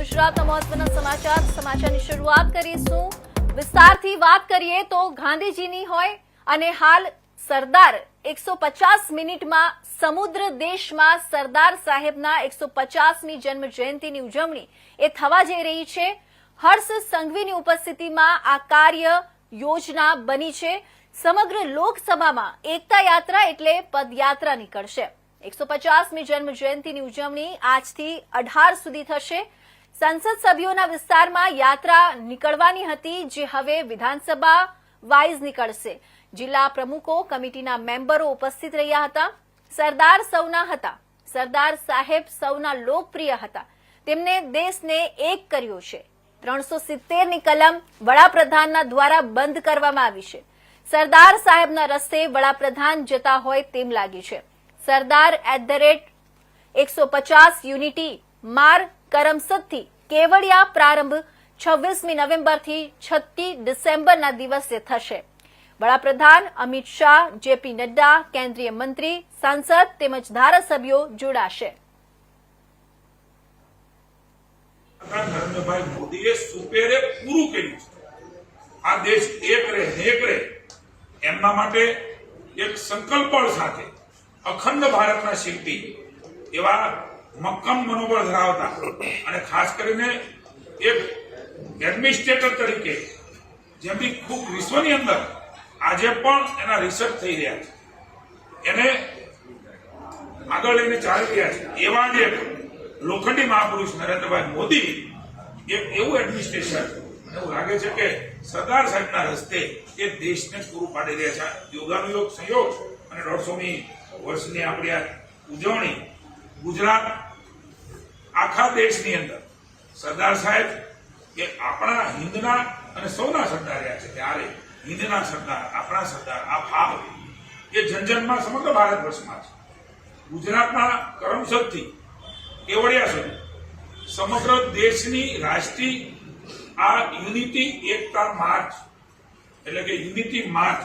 ગુજરાતના મહત્વના સમાચાર, સમાચારની શરૂઆત કરીશું. વિસ્તારથી વાત કરીએ તો ગાંધીજીની હોય અને હાલ સરદાર એકસો પચાસ મિનિટમાં સમુદ્ર દેશમાં સરદાર સાહેબના એકસો પચાસમી જન્મ જયંતિની ઉજવણી એ થવા જઈ રહી છે. હર્ષ સંઘવીની ઉપસ્થિતિમાં આ કાર્ય યોજના બની છે. સમગ્ર લોકસભામાં એકતા યાત્રા એટલે પદયાત્રા નીકળશે. એકસો પચાસમી જન્મ જયંતિની ઉજવણી આજથી અઢાર સુધી થશે. સંસદ સભ્યોના વિસ્તારમાં યાત્રા નીકળવાની હતી, જે હવે વિધાનસભા વાઇઝ નીકળશે. જિલ્લા પ્રમુખો કમિટીના મેમ્બરો ઉપસ્થિત રહ્યા હતા. સરદાર સૌના હતા. સરદાર સાહેબ સૌના લોકપ્રિય હતા. તેમને દેશને એક કર્યો છે. ત્રણસો સિત્તેરની કલમ વડાપ્રધાનના દ્વારા બંધ કરવામાં આવી છે. સરદાર સાહેબના રસ્તે વડાપ્રધાન જતા હોય તેમ લાગ્યું છે. સરદાર એટ ધ રેટ એકસો પચાસ યુનિટી માર કરમસદથી કેવડિયા પ્રારંભ છવ્વીસમી નવેમ્બરથી છઠ્ઠી ડિસેમ્બરના દિવસે થશે. વડાપ્રધાન અમિત શાહ, જેપી નડ્ડા, કેન્દ્રીય મંત્રી, સાંસદ તેમજ ધારાસભ્યો જોડાશે. આ દેશ એક રહે એક રહે, એમના માટે એક સંકલ્પ સાથે અખંડ ભારતના શિલ્પી એવા મક્કમ મનોબળ ધરાવતા. અને ખાસ કરીને એક એડમિનિસ્ટ્રેટર તરીકે જેમની ખૂબ વિશ્વની અંદર આજે પણ એના રિસર્ચ થઈ રહ્યા છે. એને આગળ લઈને ચાલી રહ્યા છે. એવા જ એક લોખંડી મહાપુરુષ નરેન્દ્રભાઈ મોદી એક એવું એડમિનિસ્ટ્રેશન એવું લાગે છે કે સરદાર સાહેબના રસ્તે એ દેશને પૂરું પાડી રહ્યા છે. યોગાનુયોગ સંયોગ અને દોઢસોમી વર્ષની આપણી આ ઉજવણી ગુજરાત આખા દેશની અંદર. સરદાર સાહેબ, કે આપણા હિન્દના અને સૌના સરદાર રહ્યા છે ત્યારે. હિન્દના સરદાર, આપણા સરદાર, આ ભાવ એ જનજનમાં સમગ્ર ભારત વર્ષમાં છે. ગુજરાતના કરમસદથી કેવડિયા સુધી સમગ્ર દેશની રાષ્ટ્રીય આ યુનિટી એકતા માર્ચ, એટલે કે unity march,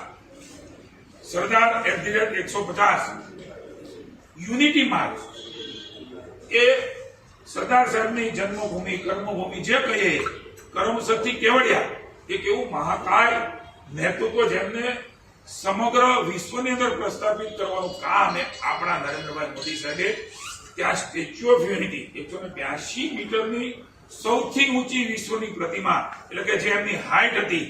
Sardar at the rate એકસો પચાસ યુનિટી માર્ચ એ સરદાર સાહેબની જન્મભૂમિ, કર્મભૂમિ જે કહીએ કરમસદથી કેવડિયા, એક એવું મહાકાય નેતૃત્વ જેમને સમગ્ર વિશ્વની અંદર પ્રસ્થાપિત કરવાનું કામ આપણા નરેન્દ્રભાઈ મોદી સાહેબે ત્યાં સ્ટેચ્યુ ઓફ યુનિટી, એકસો ને બ્યાસી મીટરની સૌથી ઊંચી વિશ્વની પ્રતિમા, એટલે કે જે એમની હાઇટ હતી,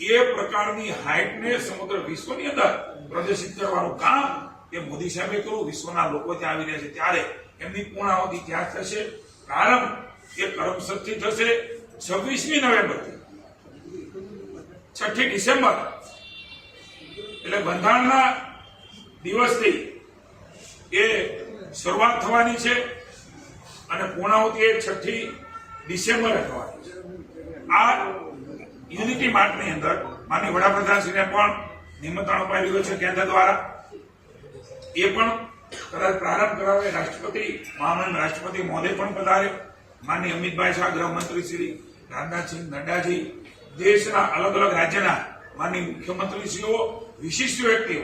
એ પ્રકારની હાઇટને સમગ્ર વિશ્વની અંદર પ્રદર્શિત કરવાનું કામ એ મોદી સાહેબે કર્યું. વિશ્વના લોકો ત્યાં આવી રહ્યા છે ત્યારે એમની પૂર્ણાવધિ ત્યાં થશે. પ્રારંભ એ કરમસદથી થશે છવ્વીસમી નવેમ્બરથી છઠ્ઠી ડિસેમ્બર. એટલે બંધારણના દિવસથી એ શરૂઆત થવાની છે અને પૂર્ણાવતિ એ છઠ્ઠી ડિસેમ્બરે થવાની છે. આ યુનિટી માર્ટની અંદર માનની વડાપ્રધાનશ્રીને પણ નિમંત્રણ અપાયેલું છે કેન્દ્ર દ્વારા. એ પણ કદાચ પ્રારંભ કરાવે રાષ્ટ્રપતિ મહામહિમ રાષ્ટ્રપતિ મોદે પણ પધારે માનની અમિતભાઈ શાહ, ગૃહમંત્રી શ્રી રાજનાથસિંહ નડ્ડાજી, દેશના અલગ અલગ રાજ્યના માનની મુખ્યમંત્રીશ્રીઓ, વિશિષ્ટ વ્યક્તિઓ.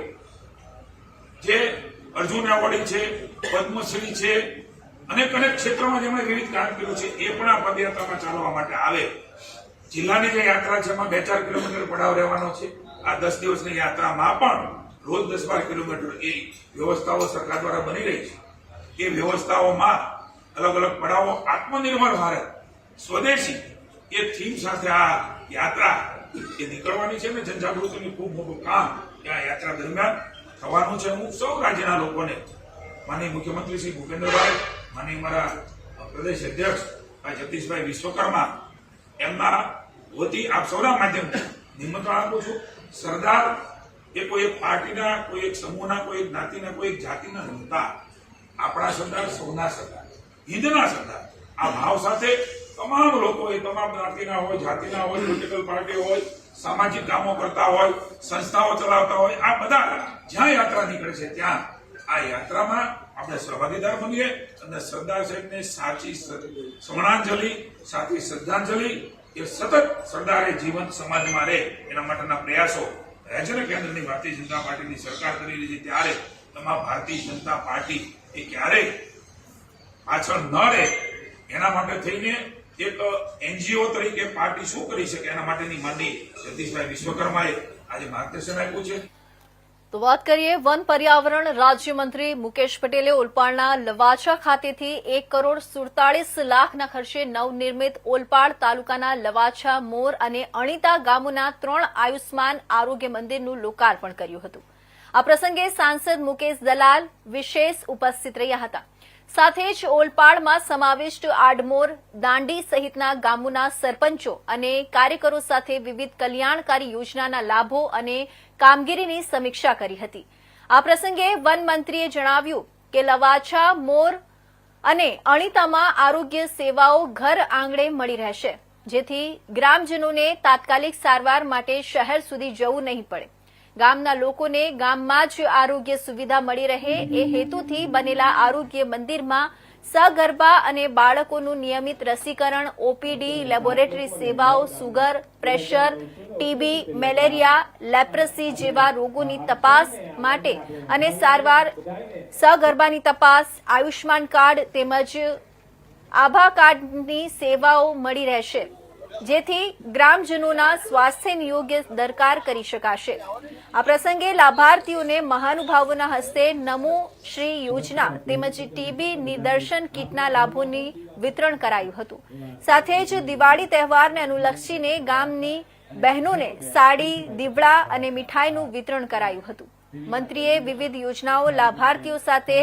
જે અર્જુન એવોર્ડી છે, પદ્મશ્રી છે, અનેક અનેક ક્ષેત્રોમાં જેમણે વિવિધ કામ કર્યું છે, એ પણ આ પદયાત્રામાં ચાલવા માટે આવે. જિલ્લાની જે યાત્રા છે, એમાં બે ચાર કિલોમીટર પડાવ રહેવાનો છે. આ દસ દિવસની યાત્રામાં પણ રોજ દસ બાર કિલોમીટર એ વ્યવસ્થાઓ સરકાર દ્વારા બની રહી છે. એ વ્યવસ્થાઓમાં અલગ અલગ પડાવો, આત્મનિર્ભર ભારત, સ્વદેશી, એ થીમ સાથે આ યાત્રા એ નીકળવાની છે ને જનજાગૃતિનું ખૂબ મોટું કામ આ યાત્રા દરમિયાન થવાનું છે. હું સૌ રાજ્યના લોકોને, માનીય મુખ્યમંત્રી શ્રી ભૂપેન્દ્રભાઈ, માનીય મારા પ્રદેશ અધ્યક્ષ ભાઈ જગદીશભાઈ વિશ્વકર્મા, એમના વતી આપ સૌના માધ્યમથી નિમંત્રણ આપું છું. સરદાર એ કોઈ એક પાર્ટીના, કોઈ એક સમૂહના, કોઈ એક જ્ઞાતિના, કોઈ એક જાતિના નહોતા આપણા સરદાર, સૌના સરદાર, હિન્દના સરદાર. આ ભાવ સાથે તમામ લોકો, એ તમામ જ્ઞાતિના હોય, જાતિના હોય પોલિટિકલ પાર્ટી હોય, સામાજિક કામો કરતા હોય, સંસ્થાઓ ચલાવતા હોય, આ બધા જ્યાં યાત્રા નીકળે છે ત્યાં આ યાત્રામાં આપણે સહભાગીદાર બનીએ અને સરદાર સાહેબને સાચી સ્મરણાંજલિ, સાચી શ્રદ્ધાંજલિ, એ સતત સરદારે જીવન સમાજમાં રહે એના માટેના પ્રયાસો રાજ્ય અને કેન્દ્રની ભારતીય જનતા પાર્ટીની સરકાર કરી રહી છે ત્યારે તમામ ભારતીય જનતા પાર્ટી એ ક્યારેય પાછળ ન રહે. એના માટે થઈને એક એનજીઓ તરીકે પાર્ટી શું કરી શકે એના માટેની માંડી જગદીશભાઈ વિશ્વકર્માએ આજે માર્ગદર્શન આપ્યું છે. તો વાત કરીએ વન પર્યાવરણ રાજ્યમંત્રી મુકેશ પટેલે ઓલપાડના લવાછા ખાતેથી એક કરોડ સુડતાળીસ લાખના ખર્ચે નવનિર્મિત ઓલપાડ તાલુકાના લવાછા મોર અને અણીતા ગામોના ત્રણ આયુષ્માન આરોગ્ય મંદિરનું લોકાર્પણ કર્યું હતું. આ પ્રસંગે સાંસદ મુકેશ દલાલ વિશેષ ઉપસ્થિત રહ્યા હતા. સાથે જ ઓલપાડમાં સમાવિષ્ટ આડમોર, દાંડી સહિતના ગામોના સરપંચો અને કાર્યકરો સાથે વિવિધ કલ્યાણકારી યોજનાના લાભો અને કામગીરીની સમીક્ષા કરી હતી. આ પ્રસંગે વન મંત્રીએ જણાવ્યું કે લવાછા, મોર અને અણીતામાં આરોગ્ય સેવાઓ ઘર આંગણે મળી રહેશે, જેથી ગ્રામજનોને તાત્કાલિક સારવાર માટે શહેર સુધી જવું નહીં પડે. ગામના લોકોને ગામમાં જ આરોગ્ય સુવિધા મળી રહે, એ હેતુથી બનેલા આરોગ્ય મંદિરમાં સગર્ભા અને બાળકોનું નિયમિત રસીકરણ, ઓપીડી, લેબોરેટરી સેવાઓ, sugar, pressure, TB, malaria, leprosy જેવા રોગોની તપાસ માટે અને સારવાર, સગર્ભાની તપાસ આયુષ્માન કાર્ડ તેમજ આભા કાર્ડની સેવાઓ મળી રહેશે. જેથી ગ્રામજનોના સ્વાસ્થ્યની યોગ્ય દરકાર કરી શકાશે. આ પ્રસંગે લાભાર્થીઓને મહાનુભાવોના હસ્તે નમો શ્રી યોજના તેમજ ટીબી નિદર્શન કીટના લાભોની વિતરણ કરાયું હતું. સાથે જ દિવાળી તહેવારને અનુલક્ષીને ગામની બહેનોને સાડી, દીવડા અને મીઠાઈનું વિતરણ કરાયું હતું. મંત્રીએ વિવિધ યોજનાઓ લાભાર્થીઓ સાથે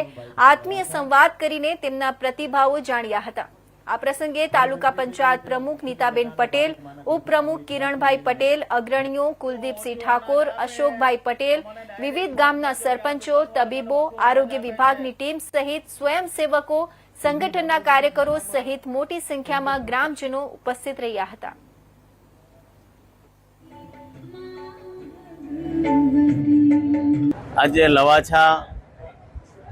આત્મીય સંવાદ કરીને તેમના પ્રતિભાવો જાણ્યા હતા. આ પ્રસંગે તાલુકા પંચાયત પ્રમુખ નીતાબેન પટેલ, ઉપપ્રમુખ કિરણભાઈ પટેલ, અગ્રણીઓ કુલદીપસિંહ ઠાકોર, અશોકભાઈ પટેલ, વિવિધ ગામના સરપંચો, તબીબો, આરોગ્ય વિભાગની ટીમ સહિત સ્વયંસેવકો, સંગઠનના કાર્યકરો સહિત મોટી સંખ્યામાં ગ્રામજનો ઉપસ્થિત રહ્યા હતા. આજે લવાછા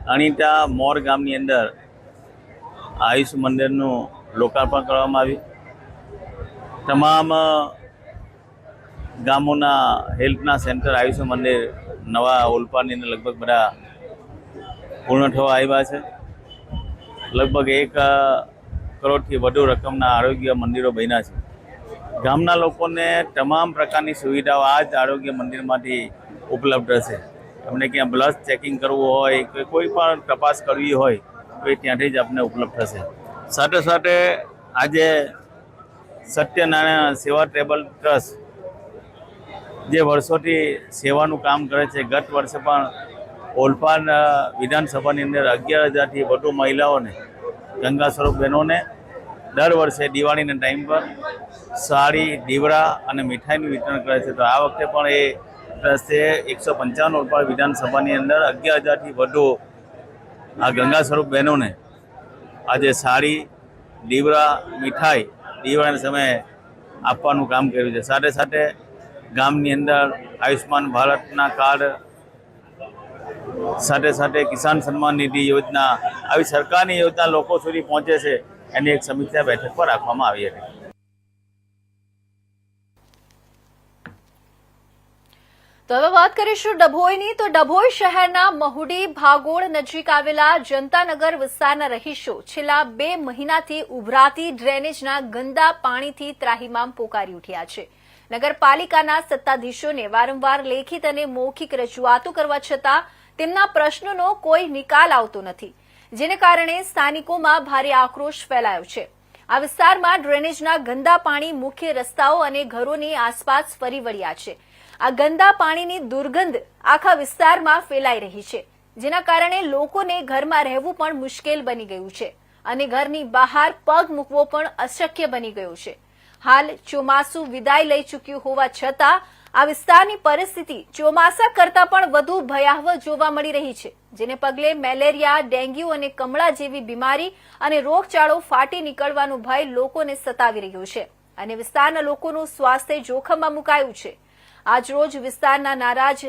અણીટા મોર ગામની અંદર આયુષ મંદિરનું લોકાર્પણ કરવામાં આવ્યું. તમામ ગામોના હેલ્થના સેન્ટર આયુષ મંદિર નવા ઓલપાડની લગભગ બધા પૂર્ણ થવા આવ્યા છે. લગભગ એક કરોડથી વધુ રકમના આરોગ્ય મંદિરો બન્યા છે. ગામના લોકોને તમામ પ્રકારની સુવિધાઓ આ જ આરોગ્ય મંદિરમાંથી ઉપલબ્ધ છે. તમને ક્યાં બ્લડ ચેકિંગ કરવું હોય કે કોઈ પણ તપાસ કરવી હોય તો એ ત્યાંથી જ આપને ઉપલબ્ધ થશે. સાથે સાથે આજે સત્યનારાયણ સેવા ટ્રેબલ ટ્રસ્ટ જે વર્ષોથી સેવાનું કામ કરે છે, ગત વર્ષે પણ ઓલપાડ વિધાનસભાની અંદર અગિયાર હજારથી વધુ મહિલાઓને, ગંગા સ્વરૂપ બહેનોને દર વર્ષે દિવાળીના ટાઈમ પર સાડી, દીવડા અને મીઠાઈનું વિતરણ કરે છે. તો આ વખતે પણ એ ટ્રસ્ટે એકસો પંચાવન ઓલપાડ વિધાનસભાની અંદર અગિયાર હજારથી વધુ આ ગંગા સ્વરૂપ બહેનોને આજે સાડી, દીવડા, મીઠાઈ દિવાળીના સમયે આપવાનું કામ કર્યું છે. સાથે સાથે ગામની અંદર આયુષ્માન ભારતના કાર્ડ, સાથે સાથે કિસાન સન્માન નિધિ યોજના આવી સરકારની યોજના લોકો સુધી પહોંચે છે. એની એક સમીક્ષા બેઠક પર રાખવામાં આવી હતી. તો હવે વાત કરીશું ડભોઈની. તો ડભોઈ શહેરના મહુડી ભાગોળ નજીક આવેલા જનતાનગર વિસ્તારના રહીશો છેલ્લા બે મહિનાથી ઉભરાતી ડ્રેનેજના ગંદા પાણીથી ત્રાહિમામ પોકારી ઉઠ્યા છે. નગરપાલિકાના સત્તાધીશોને વારંવાર લેખિત અને મૌખિક રજૂઆતો કરવા છતાં તેમના પ્રશ્નોનો કોઈ નિકાલ આવતો નથી, જેને કારણે સ્થાનિકોમાં ભારે આક્રોશ ફેલાયો છે. આ વિસ્તારમાં ડ્રેનેજના ગંદા પાણી મુખ્ય રસ્તાઓ અને ઘરોની આસપાસ ફરી વળ્યા છે. આ ગંદા પાણીની દુર્ગંધ આખા વિસ્તારમાં ફેલાઈ રહી છે, જેના કારણે લોકોને ઘરમાં રહેવું પણ મુશ્કેલ બની ગયું છે અને ઘરની બહાર પગ મૂકવો પણ અશક્ય બની ગયો છે. હાલ ચોમાસું વિદાય લઈ ચૂક્યું હોવા છતાં આ વિસ્તારની પરિસ્થિતિ ચોમાસા કરતા પણ વધુ ભયાવહ જોવા મળી રહી છે, જેને પગલે મેલેરિયા, ડેન્ગ્યુ અને કમળા જેવી બીમારી અને રોગચાળો ફાટી નીકળવાનો ભય લોકોને સતાવી રહ્યો છે અને વિસ્તારના લોકોનું સ્વાસ્થ્ય જોખમમાં મુકાયું છે. આજરોજ વિસ્તારના નારાજ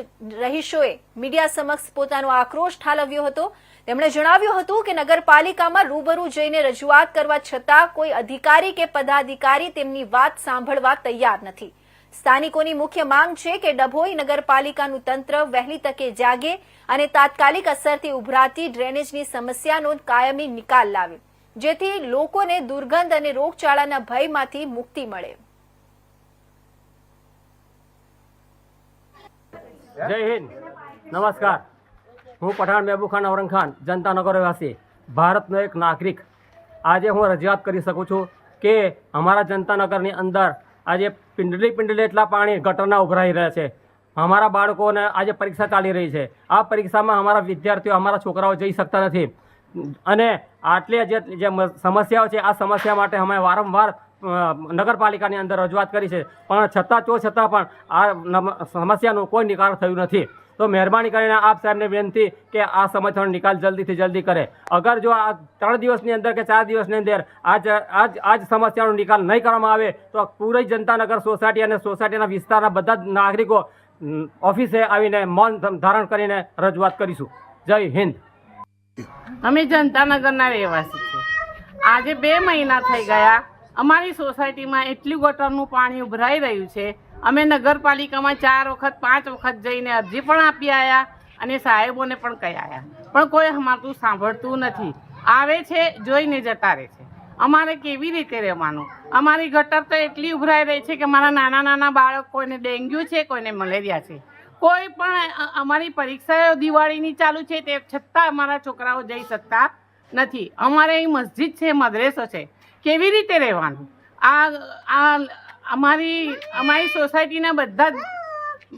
રહીશોએ મીડિયા સમક્ષ પોતાનો આક્રોશ ઠાલવ્યો હતો. તેમણે જણાવ્યું હતું કે નગરપાલિકામાં રૂબરૂ જઈને રજૂઆત કરવા છતાં કોઈ અધિકારી કે પદાધિકારી તેમની વાત સાંભળવા તૈયાર નથી. સ્થાનિકોની મુખ્ય માંગ છે કે ડભોઈ નગરપાલિકાનું તંત્ર વહેલી તકે જાગે અને તાત્કાલિક અસરથી ઉભરાતી ડ્રેનેજની સમસ્યાનો કાયમી નિકાલ લાવે, જેથી લોકોને દુર્ગંધ અને રોગચાળાના ભયમાંથી મુક્તિ મળે. જય હિન્દ. નમસ્કાર. હું પઠાણ મહેબૂબ ખાન ઔરંગ ખાન જનતાનગર રહેવાસી. ભારતનો એક નાગરિક. આજે હું રજૂઆત કરી શકું છું કે અમારા જનતાનગરની અંદર આજે પિંડલી પિંડલી એટલા પાણી ગટરના ઉભરાઈ રહ્યા છે. અમારા બાળકોને આજે પરીક્ષા ચાલી રહી છે. આ પરીક્ષામાં અમારા વિદ્યાર્થીઓ, અમારા છોકરાઓ જઈ શકતા નથી. અને આટલી જે સમસ્યાઓ છે, આ સમસ્યા માટે અમે વારંવાર નગરપાલિકાની અંદર રજૂઆત કરી છે. પણ છતાં તો છતાં પણ આ સમસ્યાનું કોઈ નિકાલ થયું નથી. તો મહેરબાની કરીને આપ સાહેબને વિનંતી કે આ સમસ્યાનો નિકાલ જલ્દીથી જલ્દી કરે. અગર જો આ ત્રણ દિવસની અંદર કે ચાર દિવસની અંદર આજ આજ આજ સમસ્યાનો નિકાલ નહીં કરવામાં આવે, તો પૂરી જનતાનગર સોસાયટી અને સોસાયટીના વિસ્તારના બધા જ નાગરિકો ઓફિસે આવીને મૌન ધારણ કરીને રજૂઆત કરીશું. જય હિન્દ. અમે જનતાનગરના રહેવાસી છીએ. આજે બે મહિના થઈ ગયા. અમારી સોસાયટીમાં એટલું ગટરનું પાણી ઉભરાઈ રહ્યું છે. અમે નગરપાલિકામાં ચાર વખત, પાંચ વખત જઈને અરજી પણ આપી આવ્યા અને સાહેબોને પણ કહી આવ્યા પણ કોઈ અમારું સાંભળતું નથી. આવે છે, જોઈને જતા રહે છે. અમારે કેવી રીતે રહેવાનું? અમારી ગટર તો એટલી ઉભરાઈ રહી છે કે મારા નાના નાના બાળક કોઈને ડેન્ગ્યુ છે, કોઈને મલેરિયા છે. કોઈ પણ અમારી પરીક્ષાઓ દિવાળીની ચાલુ છે તે છતાં અમારા છોકરાઓ જઈ શકતા નથી. અમારે અહીં મસ્જિદ છે, મદ્રેસો છે. કેવી રીતે રહેવાનું? આ આ અમારી અમારી સોસાયટીના બધા જ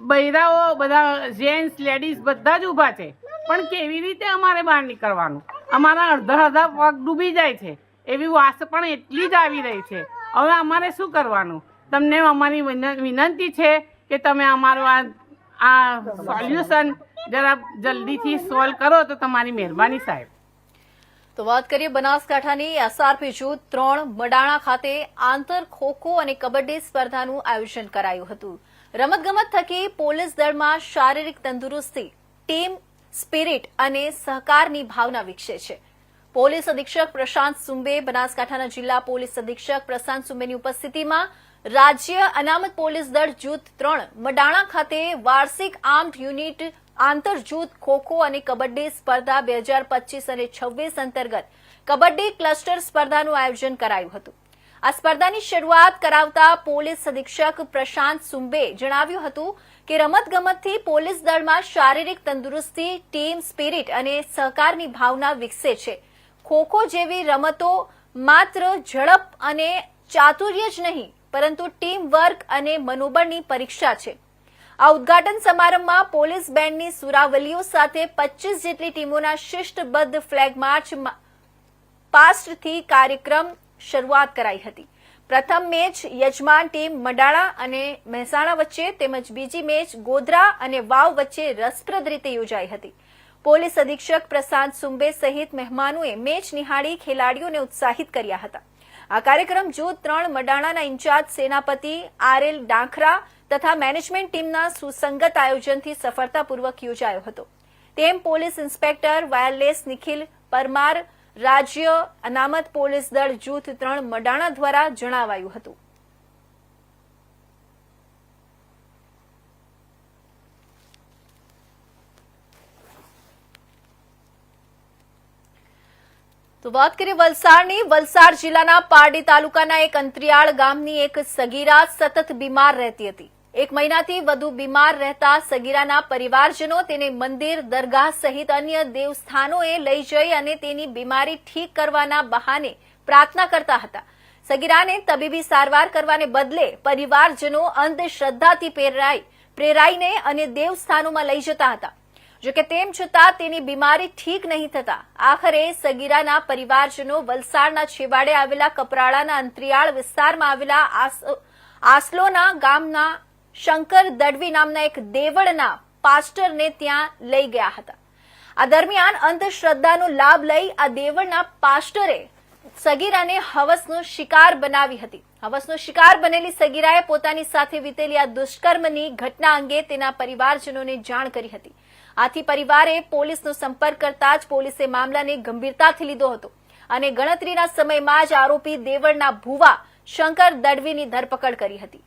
બૈરાઓ, બધા જેન્ટ્સ, લેડીઝ બધા જ ઊભા છે. પણ કેવી રીતે અમારે બહાર નીકળવાનું? અમારા અડધા અડધા પગ ડૂબી જાય છે. એવી વાસ પણ એટલી જ આવી રહી છે. હવે અમારે શું કરવાનું? તમને અમારી વિનંતી છે કે તમે અમારું આ આ સોલ્યુશન જરા જલ્દીથી સોલ્વ કરો તો તમારી મહેરબાની સાહેબ. તો વાત કરીએ બનાસકાંઠાની. એસઆરપી જૂથ ત્રણ, મડાણા ખાતે આંતર ખોખો અને કબડ્ડી સ્પર્ધાનું આયોજન કરાયું હતું. રમતગમત થકી પોલીસ દળમાં શારીરિક તંદુરસ્તી, ટીમ સ્પિરિટ અને સહકારની ભાવના વિકસે છે. પોલીસ અધિક્ષક પ્રશાંત સુંબે બનાસકાંઠાના જિલ્લા પોલીસ અધિક્ષક પ્રશાંત સુંબેની ઉપસ્થિતિમાં રાજ્ય અનામત પોલીસ દળ જૂથ ત્રણ, મડાણા ખાતે વાર્ષિક આર્મ્ડ યુનિટ આંતર જૂથ ખોખો અને કબડ્ડી સ્પર્ધા બે હજાર પચીસ અને છવ્વીસ અંતર્ગત કબડ્ડી ક્લસ્ટર સ્પર્ધાનું આયોજન કરાયું હતું. આ સ્પર્ધાની શરૂઆત કરાવતા પોલીસ અધિક્ષક પ્રશાંત સુંબે જણાવ્યું હતું કે રમતગમતથી પોલીસ દળમાં શારીરિક તંદુરસ્તી, ટીમ સ્પિરિટ અને સહકારની ભાવના વિકસે છે. ખોખો જેવી રમતો માત્ર ઝડપ અને ચાતુર્ય જ નહીં, પરંતુ ટીમ વર્ક અને મનોબળની પરીક્ષા છે. આ ઉદ્ઘાટન સમારંભમાં પોલીસ બેન્ડની સુરાવલીઓ સાથે પચીસ જેટલી ટીમોના શિષ્ટબદ્ધ ફ્લેગ માર્ચ પાસ્ટથી કાર્યક્રમ શરૂઆત કરાઈ હતી. પ્રથમ મેચ યજમાન ટીમ મડાળા અને મહેસાણા વચ્ચે તેમજ બીજી મેચ ગોધરા અને વાવ વચ્ચે રસપ્રદ રીતે યોજાઈ હતી. પોલીસ અધિક્ષક પ્રશાંત સુંબે સહિત મહેમાનોએ મેચ નિહાળી ખેલાડીઓને ઉત્સાહિત કર્યા હતા. આ કાર્યક્રમ જૂથ ત્રણ મડાણાના ઇન્ચાર્જ સેનાપતિ આર એલ ડાંખરા તથા મેનેજમેન્ટ ટીમના સુસંગત આયોજનથી સફળતાપૂર્વક યોજાયો હતો. તેમ police inspector wireless Nikhil Parmar, રાજ્ય અનામત પોલીસ દળ જૂથ ત્રણ મડાણા દ્વારા જણાવાયું હતું. તો વાત કરીએ વલસાડની. વલસાડ જિલ્લાના પારડી તાલુકાના એક અંતરિયાળ ગામની એક સગીરા સતત બીમાર રહેતી હતી. એક મહિનાથી વધુ બીમાર રહેતા સગીરાના પરિવારજનો તેને મંદિર, દરગાહ સહિત અન્ય દેવસ્થાનોએ લઈ જઈ અને તેની બીમારી ઠીક કરવાના બહાને પ્રાર્થના કરતા હતા. સગીરાને તબીબી સારવાર કરવાને બદલે પરિવારજનો અંધશ્રદ્ધાથી પ્રેરાઈ પ્રેરાઈને અને દેવસ્થાનોમાં લઈ જતા હતા. જોકે તેમ છતાં તેની બીમારી ઠીક નહીં થતા. આખરે સગીરાના પરિવારજનો વલસાડના છેવાડે આવેલા કપરાળાના અંતરિયાળ વિસ્તારમાં આવેલા આસ- આસલોના ગામના શંકર દડવી નામના એક દેવળના પાસ્ટરને ત્યાં લઈ ગયા હતા. આ દરમિયાન અંધશ્રદ્ધાનો લાભ લઈ આ દેવળના પાસ્ટરે સગીરાને હવસનો શિકાર બનાવી હતી. હવસનો શિકાર બનેલી સગીરાએ પોતાની સાથે વીતેલી આ દુષ્કર્મની ઘટના અંગે તેના પરિવારજનોને જાણ કરી હતી. આથી પરિવારે પોલીસનો સંપર્ક કરતા જ પોલીસે મામલાને ગંભીરતાથી લીધો હતો અને ગણતરીના સમયમાં જ આરોપી દેવળના ભુવા શંકર દડવીની ધરપકડ કરી હતી.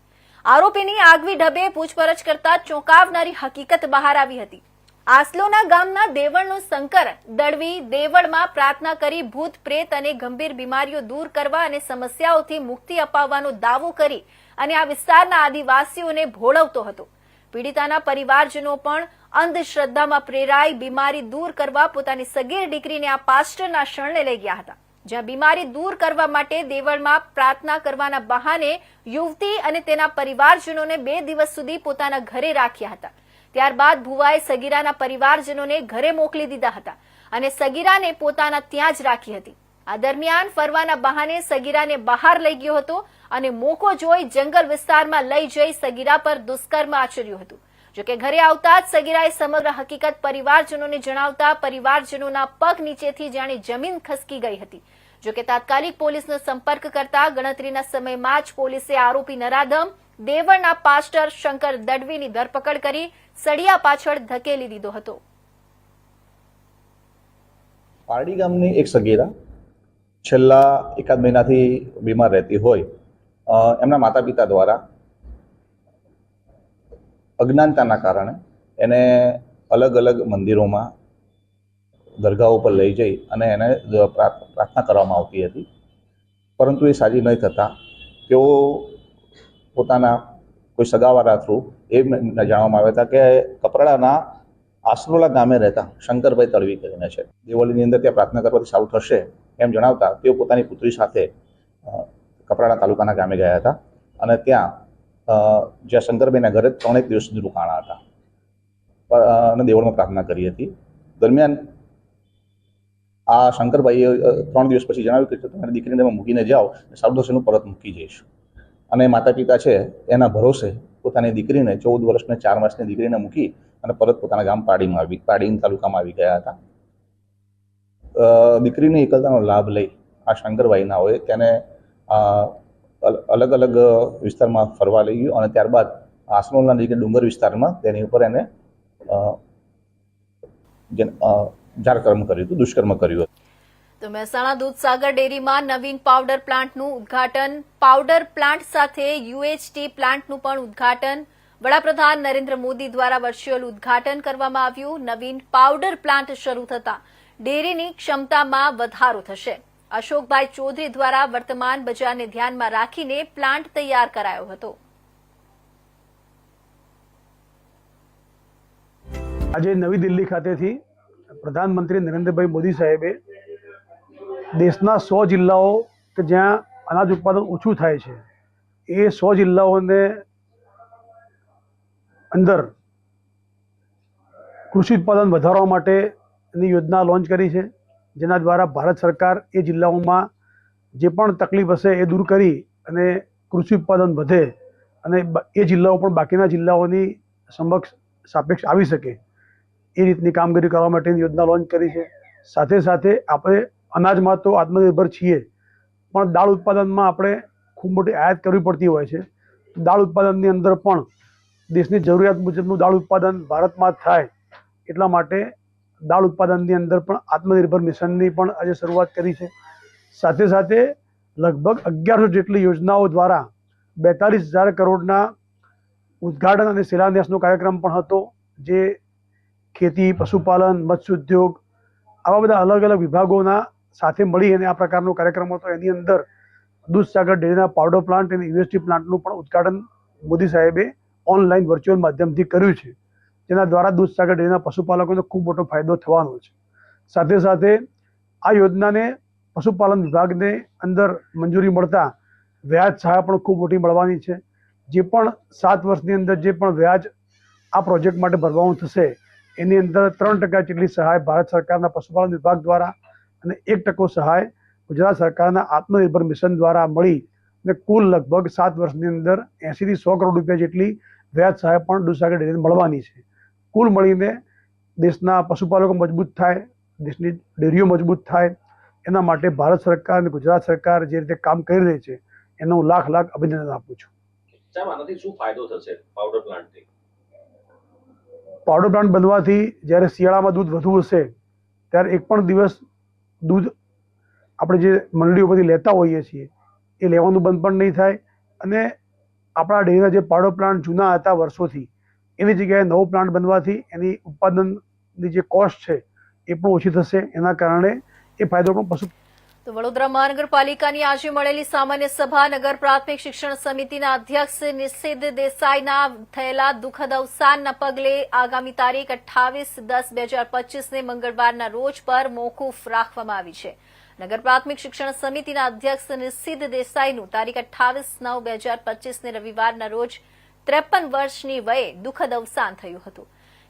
આરોપીની આગવી ઢબે પૂછપરછ કરતા ચોંકાવનારી હકીકત બહાર આવી હતી. આસલોના ગામના દેવળનો શંકર દળવી દેવળમાં પ્રાર્થના કરી ભૂત પ્રેત અને ગંભીર બીમારીઓ દૂર કરવા અને સમસ્યાઓથી મુક્તિ અપાવવાનો દાવો કરી અને આ વિસ્તારના આદિવાસીઓને ભોળવતો હતો. પીડિતાના પરિવારજનો પણ અંધશ્રદ્ધામાં પ્રેરાઈ બીમારી દૂર કરવા પોતાની સગીર દીકરીને આ પાસ્ટરના શરણે લઈ ગયા હતા. જ્યાં બીમારી દૂર કરવા માટે દેવળમાં પ્રાર્થના કરવાના બહાને યુવતી અને તેના પરિવારજનોને બે દિવસ સુધી પોતાના ઘરે રાખ્યા હતા. ત્યારબાદ ભુવાએ સગીરાના પરિવારજનોને ઘરે મોકલી દીધા હતા અને સગીરાને પોતાના ત્યાં જ રાખી હતી. આ દરમિયાન ફરવાના બહાને સગીરાને બહાર લઈ ગયો હતો અને મોકો જોઈ જંગલ વિસ્તારમાં લઈ જઈ સગીરા પર દુષ્કર્મ આચર્યું હતું. જોકે ઘરે આવતા જ સગીરાએ સમગ્ર હકીકત પરિવારજનોને જણાવતા પરિવારજનોના પગ નીચેથી જાણે જમીન ખસકી ગઈ હતી. જોકે તાત્કાલિક પોલીસનો સંપર્ક કરતા ગણતરીના સમયમાં જ પોલીસે આરોપી નરાધમ દેવળના પાસ્ટર શંકર દડવીની ધરપકડ કરી સળિયા પાછળ ધકેલી દીધો હતો. પારડી ગામની એક સગીરા છેલ્લા એકાદ મહિનાથી બીમાર રહેતી હોય એમના માતા પિતા દ્વારા અજ્ઞાનતાના કારણે એને અલગ અલગ મંદિરોમાં દરગાહો ઉપર લઈ જઈ અને એને પ્રાર્થના કરવામાં આવતી હતી. પરંતુ એ સાજી નહીં થતાં તેઓ પોતાના કોઈ સગાવાળા થ્રુ એ જાણવામાં આવ્યા હતા કે કપરાડાના આસરોલા ગામે રહેતા શંકરભાઈ તળવી કરીને છે. દેવળીની અંદર ત્યાં પ્રાર્થના કરવાથી સારું થશે એમ જણાવતા તેઓ પોતાની પુત્રી સાથે કપરાડા તાલુકાના ગામે ગયા હતા અને ત્યાં જ્યાં શંકરભાઈના ઘરે ત્રણેક દિવસ સુધી રોકાણા હતા અને દેવળમાં પ્રાર્થના કરી હતી. દરમિયાન આ શંકરભાઈએ ત્રણ દિવસ પછી જણાવ્યું કે તમારી દીકરીને તમે મૂકીને જાઓ સારું થશે પરત મૂકી જઈશ. અને માતા પિતા છે, એના ભરોસે પોતાની દીકરીને ચૌદ વર્ષને ચાર માસની દીકરીને મૂકી અને પરત પોતાના ગામ પાડીમાં આવી, પાડીન તાલુકામાં આવી ગયા હતા. દીકરીની એકલતાનો લાભ લઈ આ શંકરભાઈના હોય, તેને અલગ અલગ વિસ્તારમાં ફરવા લઈ ગયો અને ત્યારબાદ આસનોલના નજીક ડુંગર વિસ્તારમાં તેની ઉપર એને જારકર્મ કર્યું હતું દુષ્કર્મ કર્યું હતું. તો મહેસાણા દૂધસાગર ડેરીમાં નવીન પાવડર પ્લાન્ટનું ઉદ્ઘાટન. પાવડર પ્લાન્ટ સાથે યુએચટી પ્લાન્ટનું પણ ઉદ્ઘાટન. વડાપ્રધાન નરેન્દ્ર મોદી દ્વારા વર્ચ્યુઅલ ઉદ્ઘાટન કરવામાં આવ્યું. નવીન પાવડર પ્લાન્ટ શરૂ થતા ડેરીની ક્ષમતામાં વધારો થશે. અશોકભાઈ ચૌધરી દ્વારા વર્તમાન બજારને ધ્યાનમાં રાખીને પ્લાન્ટ તૈયાર કરાયો હતો. આજે નવી દિલ્હી ખાતેથી પ્રધાનમંત્રી નરેન્દ્રભાઈ મોદી સાહેબે દેશના સો જિલ્લાઓ કે જ્યાં અનાજ ઉત્પાદન ઓછું થાય છે, એ સો જિલ્લાઓને અંદર કૃષિ ઉત્પાદન વધારવા માટેની યોજના લોન્ચ કરી છે, જેના દ્વારા ભારત સરકાર એ જિલ્લાઓમાં જે પણ તકલીફ હશે એ દૂર કરી અને કૃષિ ઉત્પાદન વધે અને એ જિલ્લાઓ પણ બાકીના જિલ્લાઓની સમક્ષ સાપેક્ષ આવી શકે. એ રીતની કામગીરી કરવા માટેની યોજના લોન્ચ કરી છે. સાથે સાથે આપણે અનાજમાં તો આત્મનિર્ભર છીએ, પણ દાળ ઉત્પાદનમાં આપણે ખૂબ મોટી આયાત કરવી પડતી હોય છે. દાળ ઉત્પાદનની અંદર પણ દેશની જરૂરિયાત મુજબનું દાળ ઉત્પાદન ભારતમાં થાય, એટલા માટે દાળ ઉત્પાદનની અંદર પણ આત્મનિર્ભર મિશનની પણ આજે શરૂઆત કરી છે. સાથે સાથે લગભગ અગિયારસો જેટલી યોજનાઓ દ્વારા બેતાલીસ હજાર કરોડના ઉદ્ઘાટન અને શિલાન્યાસનો કાર્યક્રમ પણ હતો, જે ખેતી, પશુપાલન મત્સ્ય ઉદ્યોગ આવા બધા અલગ અલગ વિભાગોના સાથે મળી અને આ પ્રકારનો કાર્યક્રમ હતો. એની અંદર દૂધસાગર ડેરીના પાવડર પ્લાન્ટ અને યુએસટી પ્લાન્ટનું પણ ઉદઘાટન મોદી સાહેબે ઓનલાઈન વર્ચ્યુઅલ માધ્યમથી કર્યું છે. જેના દ્વારા દૂધસાગર ડેરીના પશુપાલકોને ખૂબ મોટો ફાયદો થવાનો છે. સાથે સાથે આ યોજનાને પશુપાલન વિભાગને અંદર મંજૂરી મળતા વ્યાજ સહાય પણ ખૂબ મોટી મળવાની છે. જે પણ સાત વર્ષની અંદર જે પણ વ્યાજ આ પ્રોજેક્ટ માટે ભરવાનું થશે એની અંદર ત્રણ ટકા જેટલી સહાય ભારત સરકારના પશુપાલન વિભાગ દ્વારા અને એક ટકો સહાય ગુજરાત સરકારના આત્મનિર્ભર મિશન દ્વારા મળી અને કુલ લગભગ સાત વર્ષની અંદર એંશીથી સો કરોડ રૂપિયા જેટલી વ્યાજ સહાય પણ દૂધસાગર ડેરીને મળવાની છે. કુલ મળીને દેશના પશુપાલકો મજબૂત થાય, દેશની ડેરીઓ મજબૂત થાય, એના માટે ભારત સરકાર અને ગુજરાત સરકાર જે રીતે કામ કરી રહી છે, એનો હું લાખ લાખ અભિનંદન આપું છું. સાહેબ, આનાથી શું ફાયદો થશે? પાવડર પ્લાન્ટથી પાવડર પ્લાન્ટ બનવાથી જ્યારે શિયાળામાં દૂધ વધુ હશે, ત્યારે એક પણ દિવસ દૂધ આપણે જે મંડળીઓ પરથી લેતા હોઈએ છીએ, એ લેવાનું બંધ પણ નહીં થાય. અને આપણા ડેરીના જે પાવડર પ્લાન્ટ જૂના હતા વર્ષોથી, એની જગ્યાએ નવો પ્લાન્ટ બનવાથી એની ઉત્પાદનની જે કોસ્ટ છે, એ પણ ઓછી થશે. એના કારણે એ ફાયદો પણ પશુ તો વડોદરા મહાનગરપાલિકાની આજે મળેલી સામાન્ય સભા નગર પ્રાથમિક શિક્ષણ સમિતિના અધ્યક્ષ નિષિદ્ધ દેસાઈના થયેલા દુઃખદ અવસાનના પગલે આગામી તારીખ અઠ્ઠાવીસ દસ બે હજાર પચીસને મંગળવારના રોજ પર મોકૂફ રાખવામાં આવી છે. નગર પ્રાથમિક શિક્ષણ સમિતિના અધ્યક્ષ નિષિદ્ધ દેસાઈનું તારીખ અઠ્ઠાવીસ નવ બે હજાર પચીસને રવિવારના રોજ ત્રેપન વર્ષની વયે દુઃખદ અવસાન થયું હતું.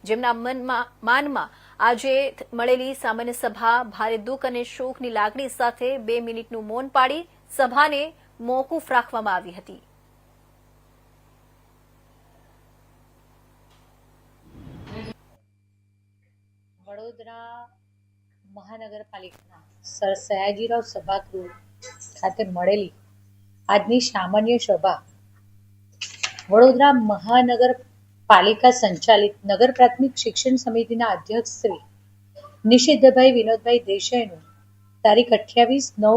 જેમના મનમાં માનમાં આજે મળેલી સામાન્ય સભા, ભારે દુઃખ અને શોકની લાગણી સાથે બે મિનિટનું મૌન પાડી સભાને મોકૂફ રાખવામાં આવી હતી. વડોદરા મહાનગરપાલિકાના સર સયાજીરાવ સભાગૃહ ખાતે મળેલી આજની સામાન્ય સભા વડોદરા મહાનગરપાલિકા સંચાલિત નગર પ્રાથમિક શિક્ષણ સમિતિના અધ્યક્ષ શ્રી નિષિદ્ધભાઈ વિનોદભાઈ દેસાઈનું તારીખ અઠ્યાવીસ નવ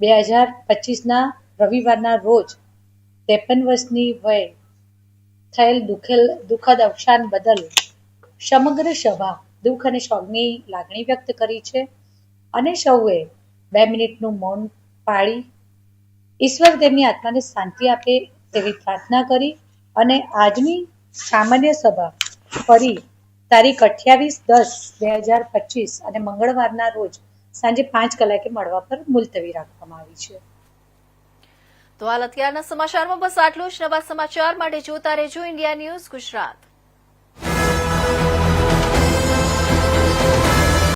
બે હજાર પચીસના રવિવારના રોજ ત્રેપન વર્ષની વયે થયેલ દુખેલ દુઃખદ અવસાન બદલ સમગ્ર સભા દુઃખ અને શોકની લાગણી વ્યક્ત કરી છે અને સૌએ બે મિનિટનું મૌન પાળી ઈશ્વર તેમની આત્માને શાંતિ આપે તેવી પ્રાર્થના કરી અને આજની સામાન્ય સભા ફરી તારીખ અઠ્યાવીસ દસ બે હજાર પચીસ અને મંગળવારના રોજ સાંજે પાંચ કલાકે મળવા પર મુલતવી રાખવામાં આવી છે. તો હાલ અત્યારના સમાચારમાં બસ આટલું જ. નવા સમાચાર માટે જોતા રહેજો. India news Gujarat.